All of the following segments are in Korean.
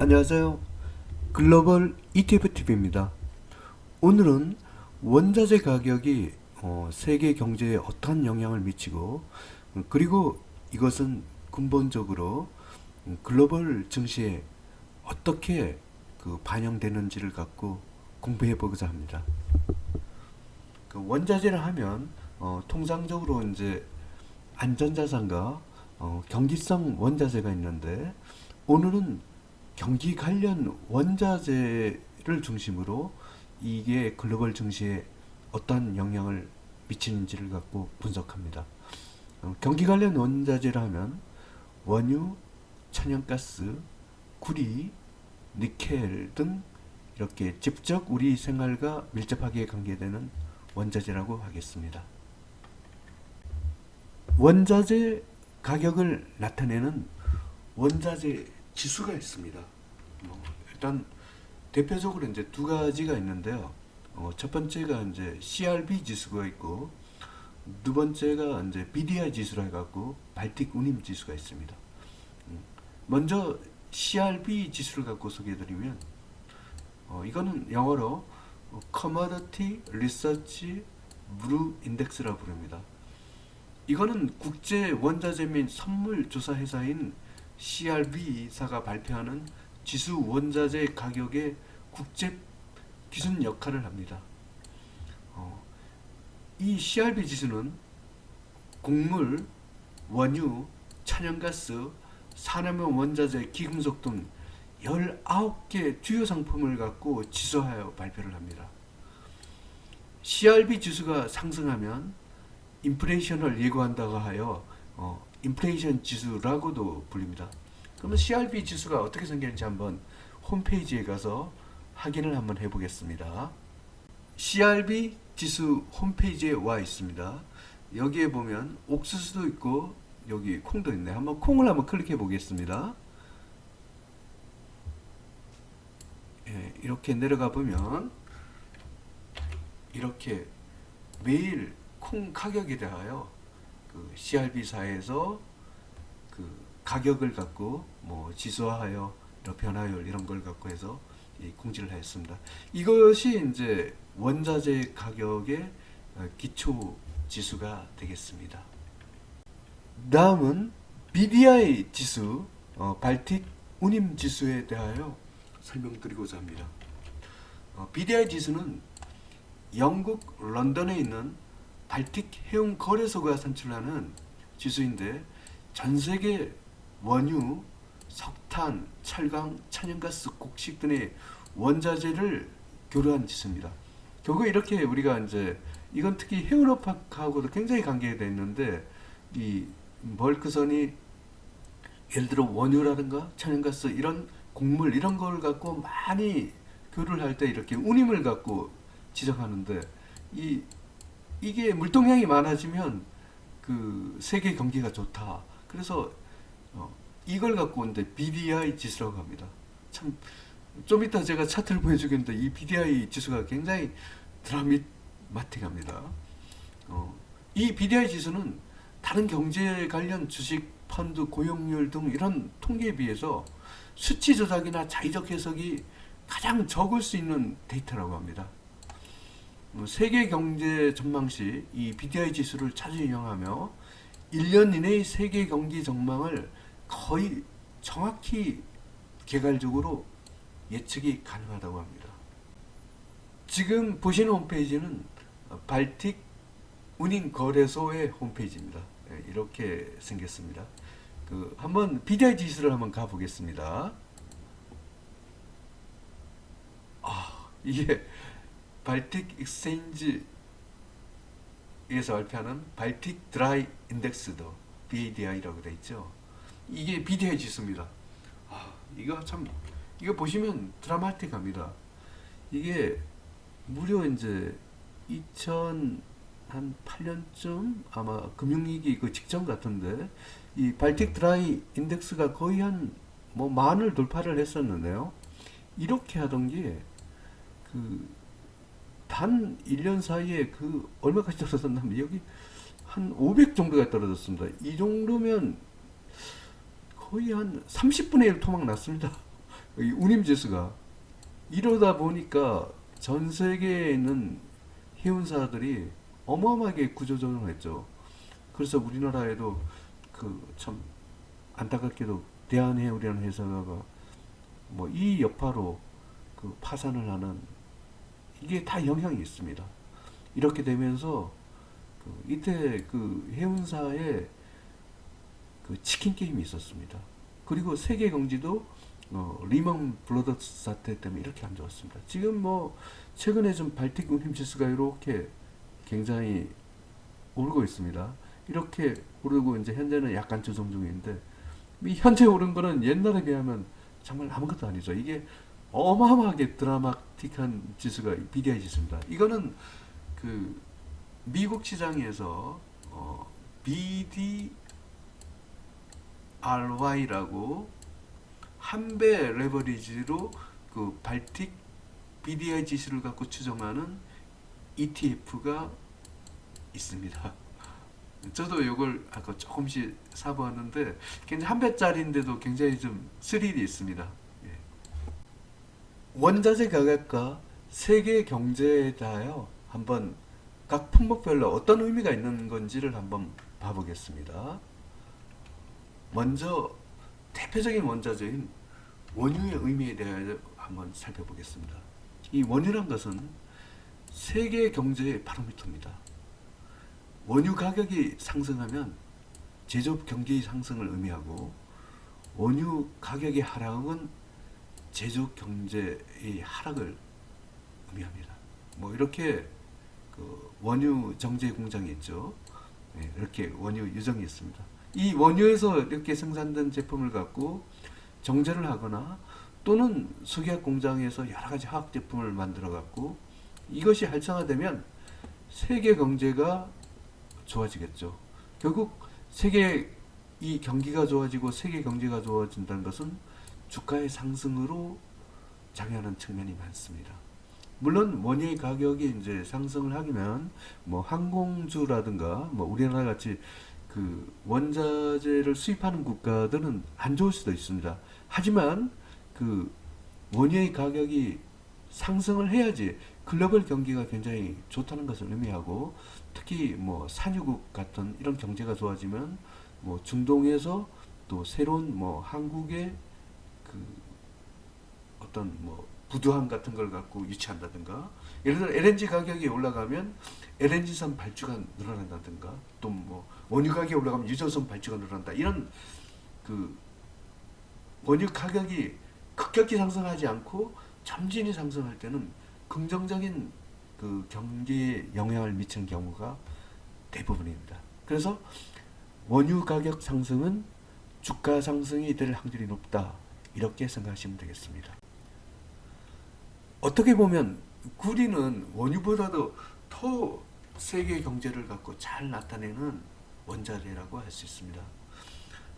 안녕하세요. 글로벌 ETF TV입니다. 오늘은 원자재 가격이 어, 세계 경제에 어떠한 영향을 미치고 음, 그리고 이것은 근본적으로 음, 글로벌 증시에 어떻게 그 반영되는지를 갖고 공부해 보고자 합니다. 그 원자재를 하면 어, 통상적으로 이제 안전자산과 어, 경기성 원자재가 있는데 오늘은 경기 관련 원자재를 중심으로 이게 글로벌 증시에 어떠한 영향을 미치는지를 갖고 분석합니다. 어, 경기 관련 원자재를 하면 원유, 천연가스, 구리, 니켈 등 이렇게 직접 우리 생활과 밀접하게 관계되는 원자재라고 하겠습니다. 원자재 가격을 나타내는 원자재 지수가 있습니다. 뭐 일단 대표적으로 이제 두 가지가 있는데요. 어, 첫 번째가 이제 CRB 지수가 있고 두 번째가 이제 BDI 지수라 해갖고 발틱 운임 지수가 있습니다. 음, 먼저 CRB 지수를 갖고 소개해드리면 어, 이거는 영어로 Commodity Research Blue Index라 부릅니다. 이거는 국제 원자재 및 선물 조사 회사인 CRB사가 발표하는 지수 원자재 가격의 국제 기준 역할을 합니다. 어, 이 CRB 지수는 곡물, 원유, 천연가스, 산업용 원자재, 기금속 등 19개 주요 상품을 갖고 지수하여 발표를 합니다. CRB 지수가 상승하면 인플레이션을 예고한다고 하여 어, 인플레이션 지수라고도 불립니다. 그러면 CRB 지수가 어떻게 생겼는지 한번 홈페이지에 가서 확인을 한번 해보겠습니다. CRB 지수 홈페이지에 와 있습니다. 여기에 보면 옥수수도 있고 여기 콩도 있네. 한번 콩을 한번 클릭해 보겠습니다. 예, 이렇게 내려가 보면 이렇게 매일 콩 가격에 대하여 그 CRB사에서 그 가격을 갖고 뭐 지수화하여 변화율 이런 걸 갖고 해서 이 공지를 했습니다. 이것이 이제 원자재 가격의 어, 기초 지수가 되겠습니다. 다음은 BDI 지수, 어, 발틱 운임 지수에 대하여 설명드리고자 합니다. 어, BDI 지수는 영국 런던에 있는 발틱 해운 거래소가 산출하는 지수인데 전 세계 원유, 석탄, 철강, 천연가스, 곡식 등의 원자재를 교류한 지수입니다. 결국 이렇게 우리가 이제 이건 특히 해운업하고도 굉장히 관계가 있는데 이 멀크선이 예를 들어 원유라든가 천연가스 이런 곡물 이런 걸 갖고 많이 교류를 할 때 이렇게 운임을 갖고 지정하는데 이 이게 물동량이 많아지면 그 세계 경기가 좋다. 그래서 어, 이걸 갖고 이제 BDI 지수라고 합니다. 참 좀 이따 제가 차트를 보여주겠는데 이 BDI 지수가 굉장히 드라마틱합니다. 어, 이 BDI 지수는 다른 경제 관련 주식, 펀드, 고용률 등 이런 통계에 비해서 수치 조작이나 자의적 해석이 가장 적을 수 있는 데이터라고 합니다. 어, 세계 경제 전망 시 이 BDI 지수를 자주 이용하며 1년 이내의 세계 경기 전망을 거의 정확히 개괄적으로 예측이 가능하다고 합니다. 지금 보시는 홈페이지는 발틱 운임 거래소의 홈페이지입니다. 예, 이렇게 생겼습니다. 그 한번 BDI 지수를 한번 가 보겠습니다. 아, 이게 발틱 익스체인지에서 발표하는 발틱 드라이 인덱스도 BADI라고 돼 있죠. 이게 지수입니다. 아, 이거 참 이거 보시면 드라마틱합니다. 이게 무려 이제 2000한 8년쯤 아마 금융위기 그 직전 같은데 이 발틱 드라이 인덱스가 거의 한 뭐 만을 돌파를 했었는데요. 이렇게 하던 게 그 단 1년 사이에 그 얼마까지 떨어졌냐면 여기 한 500 정도가 떨어졌습니다. 이 정도면 거의 한 30분의 1 토막 났습니다. 이 운임 지수가 이러다 보니까 전 세계에 있는 해운사들이 어마어마하게 구조조정을 했죠. 그래서 우리나라에도 그 참 안타깝게도 대한해운이라는 회사가 뭐 이 여파로 그 파산을 하는 이게 다 영향이 있습니다. 이렇게 되면서 그 이때 그 해운사에 그 치킨 게임이 있었습니다. 그리고 세계 경제도 어, 리먼 브러더스 사태 때문에 이렇게 안 좋았습니다. 지금 뭐 최근에 좀 발틱 운임 지수가 이렇게 굉장히 오르고 있습니다. 이렇게 오르고 이제 현재는 약간 조정 중인데 이 현재 오른 거는 옛날에 비하면 정말 아무것도 아니죠. 이게 어마어마하게 드라마틱한 지수가 BDI 지수입니다. 이거는 그 미국 시장에서 어, BDRY라고 한 배 레버리지로 그 발틱 BDI 지수를 갖고 추정하는 ETF가 있습니다. 저도 이걸 아까 조금씩 사보았는데 굉장히 한 배짜리인데도 굉장히 좀 스릴이 있습니다. 예. 원자재 가격과 세계 경제에 대하여 한번 각 품목별로 어떤 의미가 있는 건지를 한번 봐보겠습니다. 먼저 대표적인 원자재인 원유의 의미에 대하여 한번 살펴보겠습니다. 이 원유란 것은 세계 경제의 바로미터입니다. 원유 가격이 상승하면 제조업 경기 상승을 의미하고 원유 가격의 하락은 제조업 경제의 하락을 의미합니다. 뭐 이렇게 그 원유 정제 공장이 있죠. 네, 이렇게 원유 유정이 있습니다. 이 원유에서 이렇게 생산된 제품을 갖고 정제를 하거나 또는 석유화학 공장에서 여러 가지 화학 제품을 만들어 갖고 이것이 활성화되면 세계 경제가 좋아지겠죠. 결국 세계 이 경기가 좋아지고 세계 경제가 좋아진다는 것은 주가의 상승으로 작용하는 측면이 많습니다. 물론 원유의 가격이 이제 상승을 하면 뭐 항공주라든가 뭐 우리나라 같이 그 원자재를 수입하는 국가들은 안 좋을 수도 있습니다. 하지만 그 원유의 가격이 상승을 해야지 글로벌 경기가 굉장히 좋다는 것을 의미하고 특히 뭐 산유국 같은 이런 경제가 좋아지면 뭐 중동에서 또 새로운 뭐 한국의 그 어떤 뭐 부두함 같은 걸 갖고 유치한다든가 예를 들어 LNG 가격이 올라가면 LNG선 발주가 늘어난다든가 또 뭐 원유 가격이 올라가면 유조선 발주가 늘어난다 이런 그 원유 가격이 급격히 상승하지 않고 점진히 상승할 때는 긍정적인 그 경기에 영향을 미치는 경우가 대부분입니다. 그래서 원유 가격 상승은 주가 상승이 될 확률이 높다. 이렇게 생각하시면 되겠습니다. 어떻게 보면 구리는 원유보다도 더 세계 경제를 갖고 잘 나타내는 원자재라고 할 수 있습니다.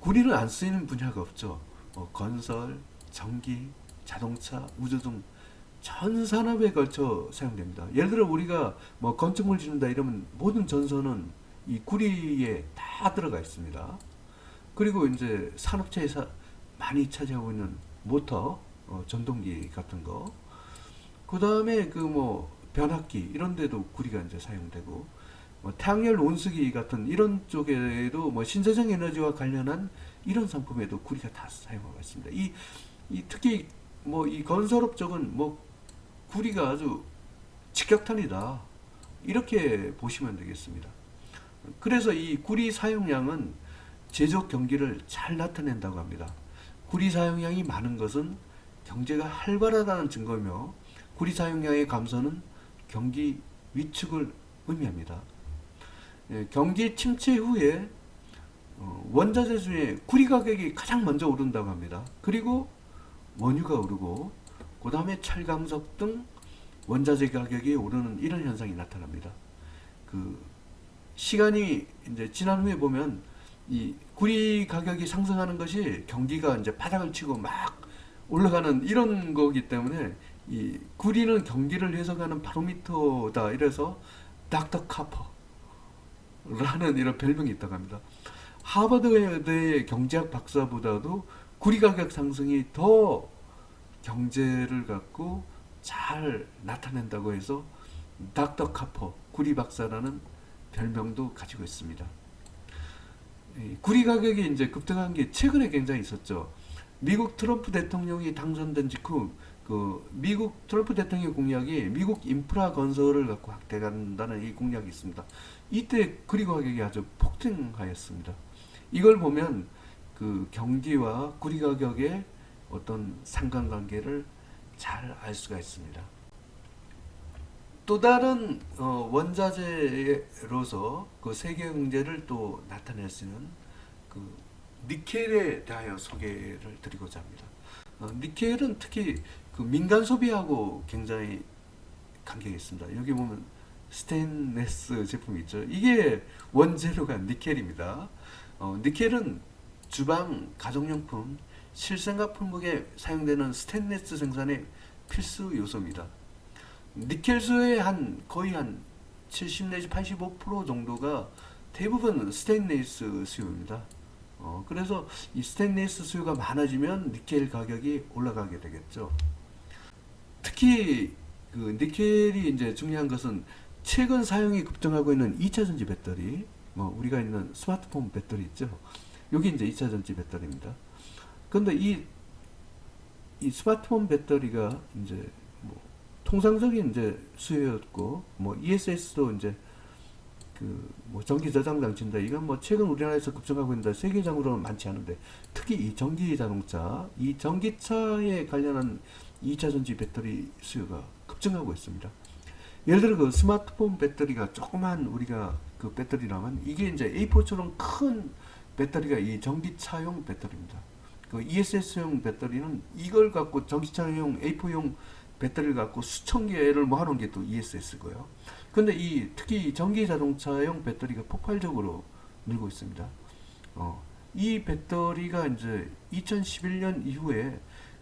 구리는 안 쓰이는 분야가 없죠. 뭐 건설, 전기, 자동차, 우주 등 전 산업에 걸쳐 사용됩니다. 예를 들어 우리가 뭐 건축물 짓는다 이러면 모든 전선은 이 구리에 다 들어가 있습니다. 그리고 이제 산업체에서 많이 차지하고 있는 모터, 어, 전동기 같은 거, 그 다음에 그 뭐 변압기 이런 데도 구리가 이제 사용되고, 뭐 태양열 온수기 같은 이런 쪽에도 뭐 신재생 에너지와 관련한 이런 상품에도 구리가 다 사용하고 있습니다. 이, 이 특히 뭐 이 건설업 쪽은 뭐 구리가 아주 직격탄이다. 이렇게 보시면 되겠습니다. 그래서 이 구리 사용량은 제조업 경기를 잘 나타낸다고 합니다. 구리 사용량이 많은 것은 경제가 활발하다는 증거며 구리 사용량의 감소는 경기 위축을 의미합니다. 예, 경기 침체 후에 어, 원자재 중에 구리 가격이 가장 먼저 오른다고 합니다. 그리고 원유가 오르고 그 다음에 철강석 등 원자재 가격이 오르는 이런 현상이 나타납니다. 그 시간이 이제 지난 후에 보면 이 구리 가격이 상승하는 것이 경기가 이제 바닥을 치고 막 올라가는 이런 거기 때문에 이 구리는 경기를 해석하는 바로미터다 이래서 닥터 카퍼라는 이런 별명이 있다고 합니다. 하버드의 경제학 박사보다도 구리 가격 상승이 더 경제를 갖고 잘 나타낸다고 해서 닥터 카퍼 구리 박사라는 별명도 가지고 있습니다. 이 구리 가격이 이제 급등한 게 최근에 굉장히 있었죠. 미국 트럼프 대통령이 당선된 직후 그 미국 트럼프 대통령 공약이 미국 인프라 건설을 갖고 확대한다는 이 공약이 있습니다. 이때 구리 가격이 아주 폭등하였습니다. 이걸 보면 그 경기와 구리 가격의 어떤 상관관계를 잘 알 수가 있습니다. 또 다른 어, 원자재로서 그 세계 경제를 또 나타낼 수 있는 그 니켈에 대하여 소개를 드리고자 합니다. 어, 니켈은 특히 그 민간 소비하고 굉장히 관계가 있습니다. 여기 보면 스테인레스 제품이 있죠. 이게 원재료가 니켈입니다. 어, 니켈은 주방, 가정용품, 실생활 품목에 사용되는 스테인레스 생산의 필수 요소입니다. 니켈 수의 한 거의 한 70 내지 85% 정도가 대부분 스테인레스 수요입니다. 어, 그래서 이 스테인레스 수요가 많아지면 니켈 가격이 올라가게 되겠죠. 특히 그 니켈이 이제 중요한 것은 최근 사용이 급증하고 있는 2차 전지 배터리, 뭐 우리가 있는 스마트폰 배터리 있죠. 여기 이제 2차 전지 배터리입니다. 근데 이, 이 스마트폰 배터리가 이제 뭐 통상적인 이제 수요였고 뭐 ESS도 이제 그뭐 전기 저장 장치인데 이건 뭐 최근 우리나라에서 급증하고 있는데 세계적으로는 많지 않은데 특히 이 전기 자동차, 이 전기차에 관련한 2차 전지 배터리 수요가 급증하고 있습니다. 예를 들어 그 스마트폰 배터리가 조그만 우리가 그 배터리라면 이게 이제 A4처럼 큰 배터리가 이 전기차용 배터리입니다. 그 ESS용 배터리는 이걸 갖고 전기차용 A4용 배터리를 갖고 수천 개를 모아놓은 게 또 ESS고요. 근데 이 특히 전기 자동차용 배터리가 폭발적으로 늘고 있습니다. 어, 이 배터리가 이제 2011년 이후에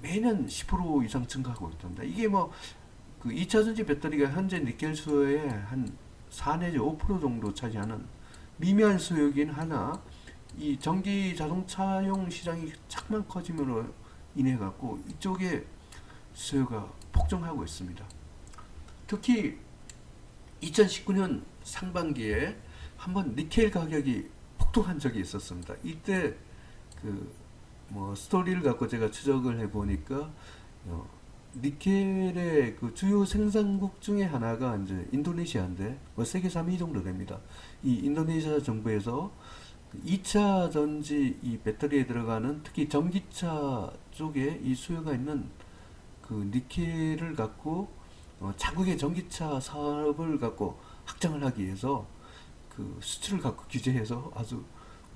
매년 10% 이상 증가하고 있답니다. 이게 뭐 그 2차 전지 배터리가 현재 니켈 수요의 한 4 내지 5% 정도 차지하는 미미한 수요이긴 하나 이 전기 자동차용 시장이 자꾸만 커짐으로 인해 갖고 이쪽에 수요가 폭증하고 있습니다. 특히 2019년 상반기에 한번 니켈 가격이 폭등한 적이 있었습니다. 이때 그 뭐 스토리를 갖고 제가 추적을 해 보니까 어, 니켈의 그 주요 생산국 중에 하나가 이제 인도네시아인데 뭐 세계 3위 정도 됩니다. 이 인도네시아 정부에서 2차 전지 이 배터리에 들어가는 특히 전기차 쪽에 이 수요가 있는 그 니켈을 갖고 어, 자국의 전기차 사업을 갖고 확장을 하기 위해서 그 수출을 갖고 규제해서 아주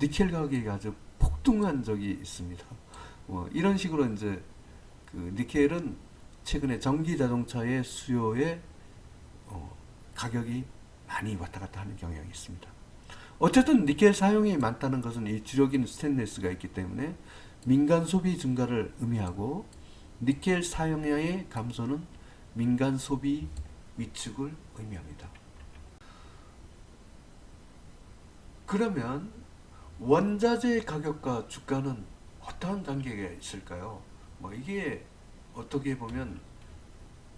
니켈 가격이 아주 폭등한 적이 있습니다. 어, 이런 식으로 이제 그 니켈은 최근에 전기 자동차의 수요에 어, 가격이 많이 왔다 갔다 하는 경향이 있습니다. 어쨌든 니켈 사용이 많다는 것은 이 주력인 스테인레스가 있기 때문에 민간 소비 증가를 의미하고 니켈 사용량의 감소는 민간 소비 위축을 의미합니다. 그러면 원자재 가격과 주가는 어떠한 관계가 있을까요? 뭐 이게 어떻게 보면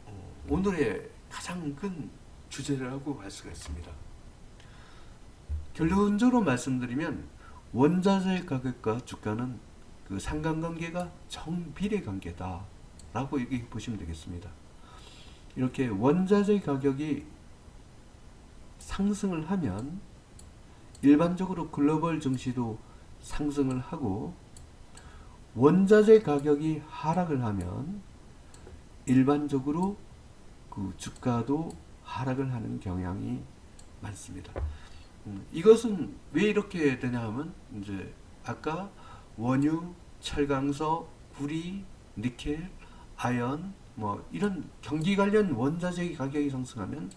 어, 오늘의 가장 큰 주제라고 할 수가 있습니다. 결론적으로 말씀드리면 원자재 가격과 주가는 그 상관관계가 정비례 관계다라고 이렇게 보시면 되겠습니다. 이렇게 원자재 가격이 상승을 하면 일반적으로 글로벌 증시도 상승을 하고 원자재 가격이 하락을 하면 일반적으로 그 주가도 하락을 하는 경향이 많습니다. 음, 이것은 왜 이렇게 되냐 하면 이제 아까 원유, 철강서, 구리, 니켈, 아연 뭐 이런 경기 관련 원자재 가격이 상승하면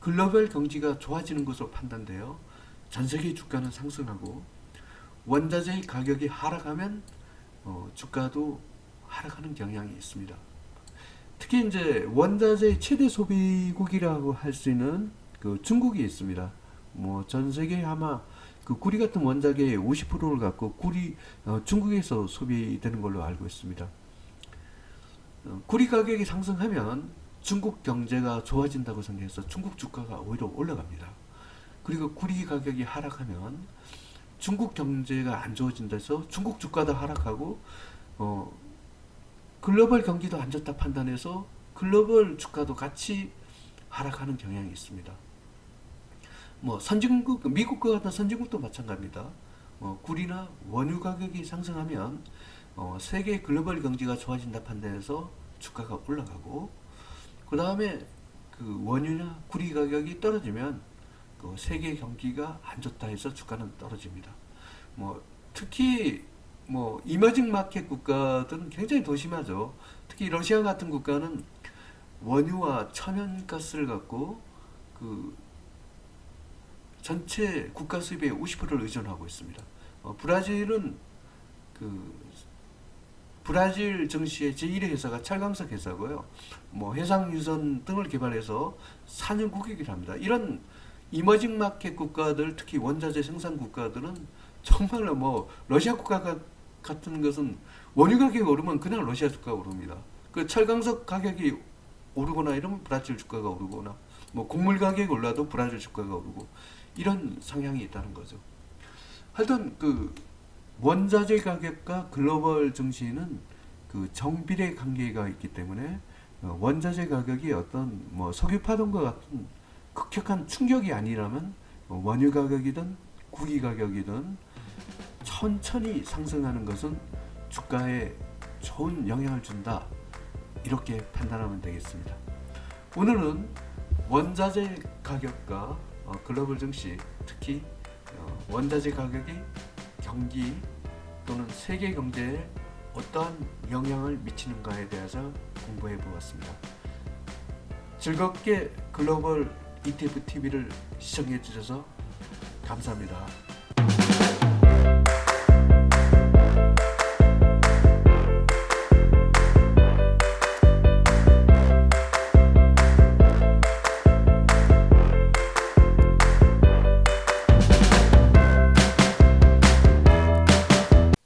글로벌 경기가 좋아지는 것으로 판단돼요. 전 세계 주가는 상승하고 원자재 가격이 하락하면 어, 주가도 하락하는 경향이 있습니다. 특히 이제 원자재 최대 소비국이라고 할 수 있는 그 중국이 있습니다. 뭐 전 세계 아마 그 구리 같은 원자재의 50%를 갖고 구리 어, 중국에서 소비되는 걸로 알고 있습니다. 어, 구리 가격이 상승하면 중국 경제가 좋아진다고 생각해서 중국 주가가 오히려 올라갑니다. 그리고 구리 가격이 하락하면 중국 경제가 안 좋아진다 해서 중국 주가도 하락하고 어, 글로벌 경기도 안 좋다 판단해서 글로벌 주가도 같이 하락하는 경향이 있습니다. 뭐 선진국 미국과 같은 선진국도 마찬가지입니다. 어, 구리나 원유 가격이 상승하면 어, 세계 글로벌 경제가 좋아진다 판단해서 주가가 올라가고 그 다음에 그 원유나 구리 가격이 떨어지면 그 세계 경기가 안 좋다 해서 주가는 떨어집니다. 뭐 특히 뭐 이머징 마켓 국가들은 굉장히 더 심하죠. 특히 러시아 같은 국가는 원유와 천연가스를 갖고 그 전체 국가 수입의 50%를 의존하고 있습니다. 어, 브라질은 그 브라질 증시의 제1의 회사가 철강석 회사고요. 뭐 해상 유선 등을 개발해서 산유 국익을 합니다. 이런 이머징 마켓 국가들 특히 원자재 생산 국가들은 정말로 뭐 러시아 국가 가- 같은 것은 원유 가격이 오르면 그냥 러시아 주가가 오릅니다. 그 철강석 가격이 오르거나 이러면 브라질 주가가 오르거나 뭐 곡물 가격이 올라도 브라질 주가가 오르고 이런 성향이 있다는 거죠. 하여튼 그 원자재 가격과 글로벌 증시는 그 정비례 관계가 있기 때문에 어, 원자재 가격이 어떤 뭐 석유 파동과 같은 급격한 충격이 아니라면 어, 원유 가격이든 구기 가격이든 천천히 상승하는 것은 주가에 좋은 영향을 준다 이렇게 판단하면 되겠습니다. 오늘은 원자재 가격과 어, 글로벌 증시 특히 어, 원자재 가격이 경기 또는 세계 경제에 어떠한 영향을 미치는가에 대해서 공부해 보았습니다. 즐겁게 글로벌 ETF TV를 시청해 주셔서 감사합니다.